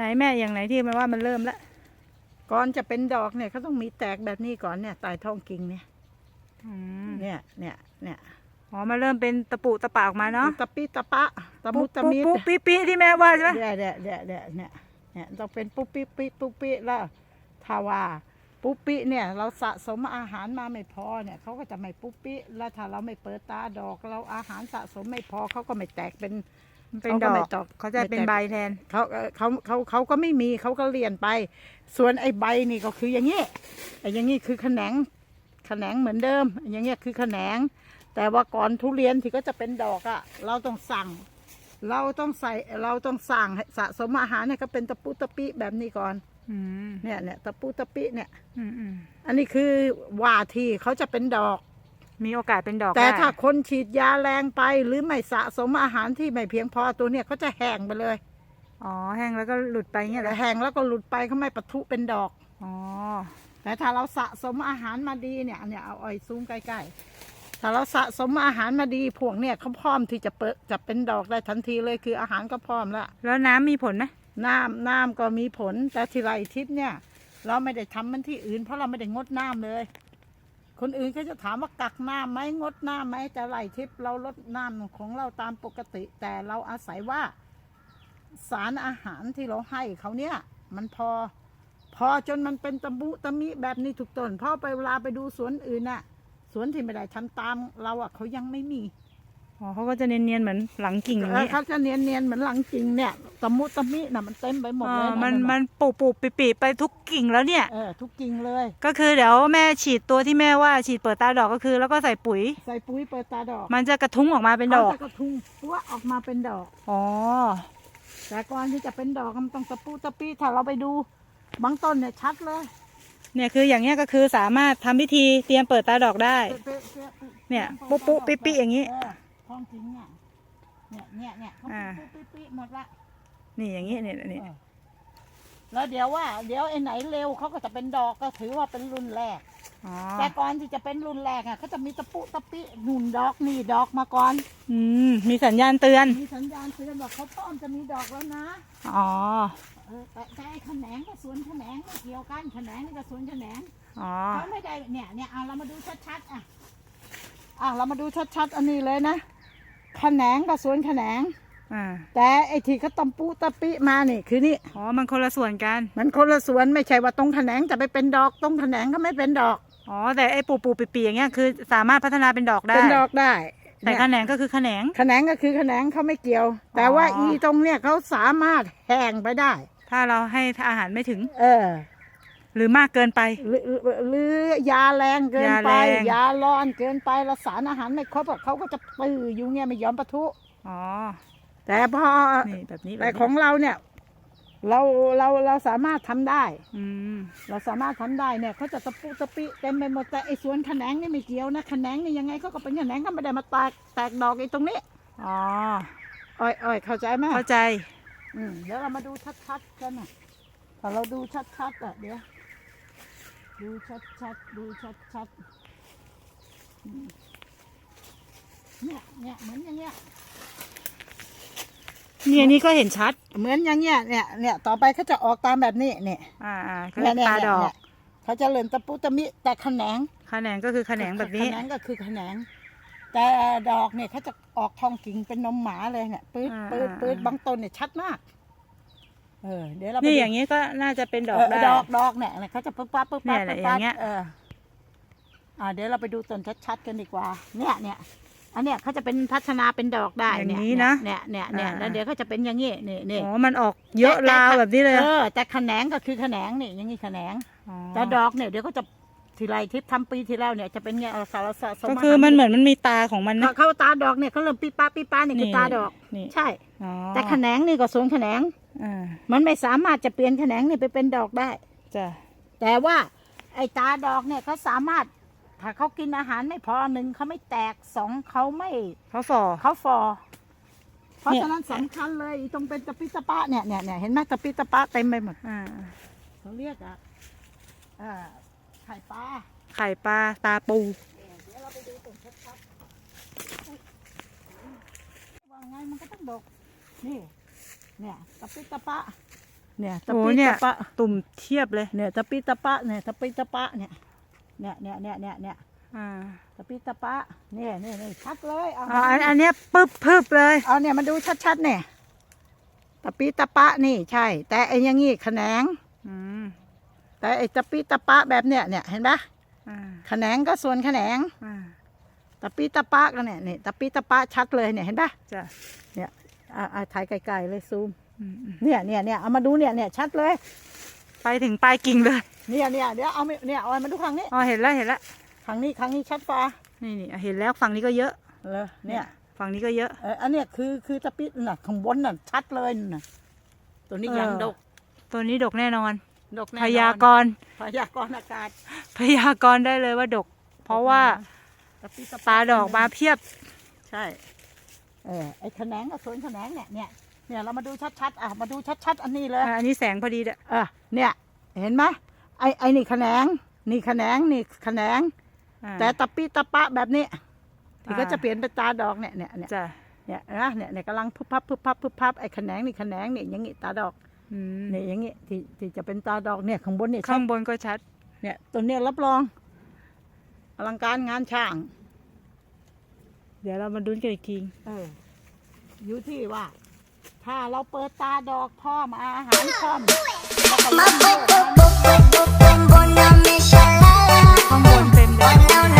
ไหนแม่อย่างไหนที่มันว่ามันเริ่มแล้วก่อนจะเป็นดอกเนี่ยเขาต้องมีแตกแบบนี้ก่อนเนี่ยใตายท้องกิ่งเนี่ยอืมเนี่ยเนี่ยเนี่ยอ๋อมาเริ่มเป็นตะปุตะปาออกมาเนาะตะปิตะปะตะมุตะมิดปุ๊ปิ๊ปิ๊ที่แม่ว่าใช่ไหมเดี๋ยวเดี๋ยวเดี๋ยวเดี๋ยวเนี่ยเนี่ยต้องเป็นปุ๊บปิปิปุ๊บปิแล้วถ้าว่าปุ๊บปิเนี่ย เราสะสมอาหารมาไม่พอเนี่ยเขาก็จะไม่ปุ๊บปิแล้วถ้าเราไม่เปิดตาดอก เราอาหารสะสมไม่พอเขาก็ไม่แตกเป็นมัน เป็นเขาดก็อไม่กตอกเขาจะเป็นไม่แตกใบแทนเขาเอ่อเขาเขาเขาก็ไม่มีเขาก็เรียนไป ส่วนไอ้ใบนี่ก็คืออย่างนี้ไอ้อย่างนี้คือแขนงแขนงเหมือนเดิม อย่างเงี้ยคือแขนง แต่ว่าก่อนทุเรียนที่ก็จะเป็นดอกอะ่ะเราต้องสั่ง เราต้องใส่เราต้องสั่งให้สะสมอาหารเนี่ยก็เป็นตะปุตะปิแบบนี้ก่อนอืมเนี่ยเนี่ยตะปุตะปิเนี่ยอืมอืมอันนี้คือว่าที่เขาจะเป็นดอก มีโอกาสเป็นดอกแต่ได้ถ้าคนฉีดยาแรงไปหรือไม่สะสมอาหารที่ไม่เพียงพอตัวเนี่ยเขาจะแห้งไปเลยอ๋อแห้งแล้วก็หลุดไปเงี้ยเหรอแห้งแล้วก็หลุดไปเขาไม่ปะทุเป็นดอก อ๋อแต่ถ้าเราสะสมอาหารมาดีเนี่ยเนี่ยเอาอ้อยซูมใกล้ๆ ถ้าเราสะสมอาหารมาดีพวกเนี่ยเขาพร้อมที่จะเปิดจะเป็นดอกได้ทันทีเลยคืออาหารก็พร้อมแล้วแล้วน้ำมีผลไหมน้ำน้ำก็มีผลแต่ที่ไรทิศเนี่ย เราไม่ได้ทำมันที่อื่นเพราะเราไม่ได้งดน้ำเลย คนอื่นก็จะถามว่ากักน้ำไหมงดน้ำไหมแต่ไรทิพย์เราลดน้ำของเราตามปกติ แต่เราอาศัยว่าสารอาหารที่เราให้เขาเนี่ย มันพอ พอจนมันเป็นตะบุตะมิแบบนี้ทุกต้นเพราะไปเวลาไปดูสวนอื่นน่ะสวนที่ไม่ได้ทำตามเราอะเขายังไม่มีอ๋อเขาก็จะเนียนๆเหมือนหลังกิ่งอย่างเออนี้ เขาจะเนียนเนียนๆเหมือนหลังจริงเนี่ย ตะมุตะมิน่ะมันเต็มไปหมดอ๋เลอยมันะมันปุปุปิปิไปทุกกิ่งแล้วเนี่ย เออทุกกิ่งเลย ก็คือเดี๋ยวแม่ฉีดตัวที่แม่ว่าฉีดเปิดตาดอกก็คือ แล้วก็ใส่ปุ๋ย ใส่ปุ๋ยเปิดตาดอกมันจะกระทุ้งออกมาเป็นดอกขาจะกระทุงตัวออกมาเป็นดอก อ๋อ แต่ก่อนที่จะเป็นดอกมันต้องตะปูตะปีถ้าเราไปดูบางต้นเนี่ยชัดเลย เนี่ยคืออย่างเงี้ยก็คือสามารถทำพิธีเตรียมเปิดตาดอกได้เป๊ะๆป๊ะๆเนี่ยปุ๊ปุ๊ปิ๊ปิ๊อย่างงี้ เออท้องทิ้งเนี่ยเนี่ยเนี่ยเนี่ยเขาอ่า ปุ๊ปิ๊ปิ๊หมดละ นี่อย่างงี้เนี่ยเนี่ยเออแล้วเดี๋ยวว่า เดี๋ยวไอ้ไหนเร็วเขาก็จะเป็นดอกก็ถือว่าเป็นรุ่นแรก อ๋อแต่ก่อนที่จะเป็นรุ่นแรกอะเขาจะมีตะปุตะปิหนุนดอกนี่ดอกมาก่อน อืมมีสัญญาณเตือน มีสัญญาณเตือนว่าเขาพร้อมจะมีดอกแล้วนะอ๋อเออแต่แต่ไอ้แขนงกับสวนแขนงไม่เกี่ยวกันแขนงนี่กับสวนแขนงอ๋อเขาไม่ได้เนี่ยเนี่ยเอาเรามาดูชัดๆอะอะเรามาดูชัดๆอันนี้เลยนะแขนงกับสวนแขนง อ่าแต่ไอ้ที่เขาตำปูตะปิมานี่คือนี่ อ๋อมันคนละส่วนกัน มันคนละสวนไม่ใช่ว่าตรงแขนงจะไปเป็นดอกตรงแขนงก็ไม่เป็นดอก อ๋อแต่ไอ้ปูปูปีปีอย่างเงี้ยคือสามารถพัฒนาเป็นดอกได้ เป็นดอกได้แต่เนี่ยแขนงก็คือแขนง แขนงก็คือแขนงเขาไม่เกี่ยว แต่ว่าอ๋ออีอีตรงเนี่ยเขาสามารถแห้งไปได้ ถ้าเราให้อาหารไม่ถึง เออ หรือมากเกินไปหรือหรือหรือยาแรงเกินไปยาแรงยาร้อนเกินไปแล้วสารอาหารไม่ครบอะเขาก็จะปื้ออยู่เงี้ยไม่ยอมปะทุ อ๋อ แต่พอนี่แบบนี้แต่แบบนี้ของเราเนี่ย เราเราเราสามารถทำได้ อืมเราสามารถทำได้เนี่ยเขาจะตะปุตะปิเต็มไปหมดแต่ไอ้สวนแขนงนี่ไม่เกี่ยวนะแขนงนี่ยังไงเขาก็เป็นแขนงก็ไม่ได้มาแตกแตกดอกไอ้ตรงนี้อ๋ออ้อยอ้อยเข้าใจไหมเข้าใจ อืมเดี๋ยวเรามาดูชัดๆกันนะถ้าเราดูชัดๆอะเดี๋ยวดูชัดๆดูชัดๆอืมเนี่ยเนี่ยเหมือนอย่างเงี้ย นี่อันนี้ก็เห็นชัด เหมือนอย่างเงี้ยเนี่ยเนี่ยต่อไปเขาจะออกตามแบบนี้เนี่ยอ่าอ่าเขาเรียกตาดอกเนี่ยเขาจะเริ่มตะปุตะมิแต่แขนงแขนงก็คือแขนงแบบนี้แขนงก็คือแขนงแต่ดอกเนี่ยเขาจะออกทองกิ่งเป็นนมหมาเลยเนี่ยปืดอ่าปืดอ่าปืดอ่าบางต้นเนี่ยชัดมากเออเดี๋ยวเราไปนี่ดูอย่างนี้ก็น่าจะเป็นดอกเออได้ดอกดอกเนี่ยเขาจะปึ๊บปั๊บปึ๊บปั๊บเนี่ยแหละปึ๊บปั๊บอย่างเงี้ยเอออ่าเดี๋ยวเราไปดูต้นชัดๆกันดีกว่า เนี่ยเนี่ย อันเนี้ยเขาจะเป็นพัฒนาเป็นดอกได้อย่างเนี่ยนี้นะเนี่ยเนี่ยเนี่ยอ่า แล้วเดี๋ยวเขาจะเป็นอย่างงี้นี่นี่อ๋อมันออกเยอะราวแบบนี้เลยเออแต่แขนงก็คือแขนงนี่อย่างงี้แขนง อ๋อแต่ดอกเนี่ยเดี๋ยวเขาจะทีไรทิพย์ทำปีที่แล้วเนี่ยจะเป็นไงเอาสารสะสมก็คือมันเหมือนมันมีตาของมันเขานะ เขาตาดอกเนี่ยเขาเริ่มปีป้าปีป้านี่คือตาดอกนี่ ใช่ อ๋อแต่แขนงนี่ก็สวนแขนง อ่ามันไม่สามารถจะเปลี่ยนแขนงนี่ไปเป็นดอกได้ จ้ะแต่ว่าไอ้ตาดอกเนี่ยเขาสามารถ ถ้าเขากินอาหารไม่พอหนึ่งเขาไม่แตกสองเขาไม่เขาฝ่อเขาฟอ เพราะเนี่ย ฉะนั้นสำคัญเลยตรงเป็นตะปิตะปะเนี่ยเนี่ยเนี่ยเห็นไหมตะปิตะปะเต็มไปหมดอ่าเขาเรียกอะอ่าไข่ปลาไข่ปลาตาปู เดี๋ยวเราไปดูตรงชัดๆว่าไงมันก็ต้องดกนี่ เนี่ยตะปิตะปะ เนี่ยตะโอ้ปีเนี่ย ตะปะ ตุ่มเทียบเลย เนี่ยตะปีตะปะเนี่ยตะปีตะปะเนี่ย เนี่ยเนี่ยเนี่ยเนี่ยเนี่ยอ่าตะปีตะปะเนี่ยเนี่ยเนี่ยชัดเลยเอาอ๋ออันอันเนี้ยปึ๊บพึบเลย เอาเนี่ยมาดูชัดๆเนี่ยตะปีตะปะนี่ใช่ แต่ไอ้อยังงี้แขนง อืมแต่ไอ้ตะปีตะปะแบบเนี่ยเนี่ยเห็นปะอ่าแขนงก็ส่วนแขนงอ่าตะปีตะปะก็เนี่ยนี่ตะปีตะปะชัดเลยเนี่ยเห็นปะจ้ะเนี่ยอ่าอ่าถ่ายไกลๆเลยซูม อืมอืมเนี่ยเนี่ยเนี่ยเอามาดูเนี่ยเนี่ยชัดเลย ไปถึงปลายกิ่งเลยเนี่ยเนี่ยเดี๋ยวเอาไม่เนี่ยเอามาดูครั้งนี้อ๋อเห็นแล้วเห็นแล้วครั้งนี้ครั้งนี้ชัดฟ้านี่นี่เห็นแล้วฝั่งนี้ก็เยอะเลยเนี่ยฝั่งนี้ก็เยอะเอออันเนี้ยคือคือตะปิน่ะข้างบนน่ะชัดเลยน่ะตัวนี้ยังเออดก ตัวนี้ดกแน่นอนดกแน่พนอนยากรณ์พยากรณ์อากาศ พยากรณ์ได้เลยว่าดก เพราะว่าตะปิะปะตาดอกมาเพียบ ใช่ เออไอ้แขนงกับส่วนแขนงเนี่ยเนี่ย เนี่ยเรามาดูชัดๆอะมาดูชัดๆ อันนี้เลยอ่าอันนี้แสงพอดีเด้อเออเนี่ยเห็นไหมไอ้ไอ้นี่แขนงนี่แขนงนี่แขนง อ่า แต่ตะปิตะปะแบบนี้ที่ก็อ่าจะเปลี่ยนเป็นตาดอกเนี่ยเนี่ยเนี่ยจ้ะเนี่ยนะเนี่ยเนี่ยกำลังพึบพับพึบพับพึบพับไอ้แขนงนี่แขนงนี่อย่างงี้ตาดอกอืมเนี่ยอย่างงี้ที่ที่จะเป็นตาดอกเนี่ยข้างบนเนี่ยชัข้าดงบนก็ชัด เนี่ยตัวเนี้ยรับรองอลังการงานช่าง เดี๋ยวเรามาดุนกันอีกที เอออยู่ที่ว่า ถ้าเราเปิดตาดอกพ่อมาอาหารพร้อมแล้วก็ Ma ลำ boy, ด้วย boy, boy, boy, boy, boy, boy, me shalala. ข้างบนเต็มเลย